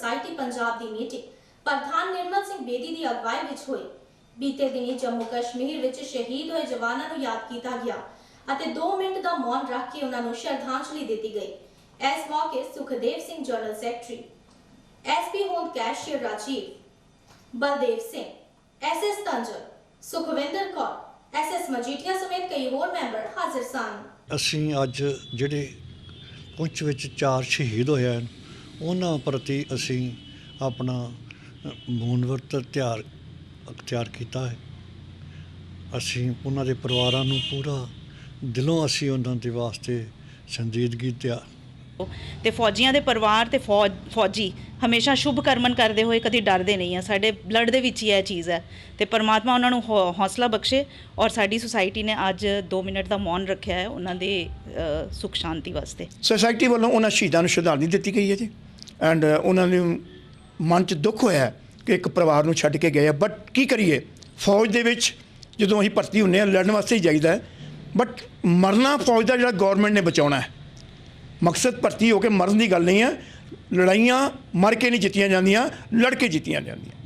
Society Punjab ਦੀ meeting ਪ੍ਰਧਾਨ ਨਿਰਮਲ ਸਿੰਘ ਬੇਦੀ ਦੀ ਅਗਵਾਈ ਵਿੱਚ ਹੋਈ। ਬੀਤੇ ਦਿਨੀ ਜੰਮੂ ਕਸ਼ਮੀਰ ਵਿੱਚ ਸ਼ਹੀਦ ਹੋਏ ਜਵਾਨਾਂ ਨੂੰ ਯਾਦ ਕੀਤਾ ਗਿਆ ਅਤੇ 2 ਮਿੰਟ ਦਾ ਮੌਨ ਰੱਖ ਕੇ ਉਹਨਾਂ ਨੂੰ ਸ਼ਰਧਾਂਜਲੀ ਦਿੱਤੀ ਗਈ। ਇਸ ਮੌਕੇ Sukhdev Singh general secretary SP ਹੋਂਦ ਕੈਸ਼ੀਅਰ ਰਾਜੀਵ, ਬਲਦੇਵ ਸਿੰਘ ਐਸਐਸ ਤੰਜਲ ਸੁਖਵਿੰਦਰ ਕੌਰ ਐਸਐਸ ਮਜੀਠੀਆ ਸਮੇਤ ਕਈ ਹੋਰ ਮੈਂਬਰ ਹਾਜ਼ਰ ਸਨ। ਅਸੀਂ ਅੱਜ ਜਿਹੜੇ ਪੁੰਛ ਵਿੱਚ ਚਾਰ ਸ਼ਹੀਦ ਹੋਏ ਹਨ ਉਹਨਾਂ ਪ੍ਰਤੀ ਅਸੀਂ ਆਪਣਾ ਮੂਨਵਰਤ ਤਿਆਰ ਅਖਤਿਆਰ ਕੀਤਾ ਹੈ। ਅਸੀਂ ਉਹਨਾਂ ਦੇ ਪਰਿਵਾਰਾਂ ਨੂੰ ਪੂਰਾ ਦਿਲੋਂ ਅਸੀਂ ਉਹਨਾਂ ਦੇ ਵਾਸਤੇ ਸੰਜੀਦਗੀ ਤਿਆਰ। ਤੇ ਫੌਜੀਆਂ ਦੇ ਪਰਿਵਾਰ ਤੇ ਫੌਜ ਫੌਜੀ ਹਮੇਸ਼ਾ ਸ਼ੁਭ ਕਰਮਨ ਕਰਦੇ ਹੋਏ ਕਦੀ ਡਰਦੇ ਨਹੀਂ ਆ। ਸਾਡੇ ਬਲੱਡ ਦੇ ਵਿੱਚ ਹੀ ਇਹ ਚੀਜ਼ ਹੈ। ਤੇ ਪਰਮਾਤਮਾ ਉਹਨਾਂ ਨੂੰ ਹੌ- ਹੌਸਲਾ ਬਖਸ਼ੇ ਔਰ ਸਾਡੀ ਸੁਸਾਇਟੀ ਨੇ ਅੱਜ 2 ਮਿੰਟ ਦਾ ਮੌਨ ਰੱਖਿਆ ਹੈ ਉਹਨਾਂ ਦੇ ਸੁਖ ਸ਼ਾਂਤੀ ਵਾਸਤੇ। ਸੋਸਾਇਟੀ ਵੱਲੋਂ ਉਹਨਾਂ ਸ਼ਹੀਦਾਂ ਨੂੰ ਸ਼ਰਧਾਂਜਲੀ ਦਿੱਤੀ ਗਈ ਹੈ ਜੀ। ਐਂਡ uh, ਉਹਨਾਂ ਨੂੰ ਮਨ 'ਚ ਦੁੱਖ ਹੋਇਆ ਕਿ ਇੱਕ ਪਰਿਵਾਰ ਨੂੰ ਛੱਡ ਕੇ ਗਏ ਆ। ਬਟ ਕੀ ਕਰੀਏ? ਫੌਜ ਦੇ ਵਿੱਚ ਜਦੋਂ ਅਸੀਂ ਭਰਤੀ ਹੁੰਨੇ ਆ ਲੜਨ ਵਾਸਤੇ ਹੀ ਜਾਈਦਾ ਬਟ ਮਰਨਾ ਫੌਜ ਦਾ ਜਿਹੜਾ ਗਵਰਨਮੈਂਟ ਨੇ ਬਚਾਉਣਾ ਹੈ। ਮਕਸਦ ਭਰਤੀ ਹੋ ਕੇ ਮਰਨ ਦੀ ਗੱਲ ਨਹੀਂ ਹੈ। ਲੜਾਈਆਂ ਮਰ ਕੇ ਨਹੀਂ ਜਿੱਤੀਆਂ ਜਾਂਦੀਆਂ, ਲੜ ਕੇ ਜਿੱਤੀਆਂ ਜਾਂਦੀਆਂ।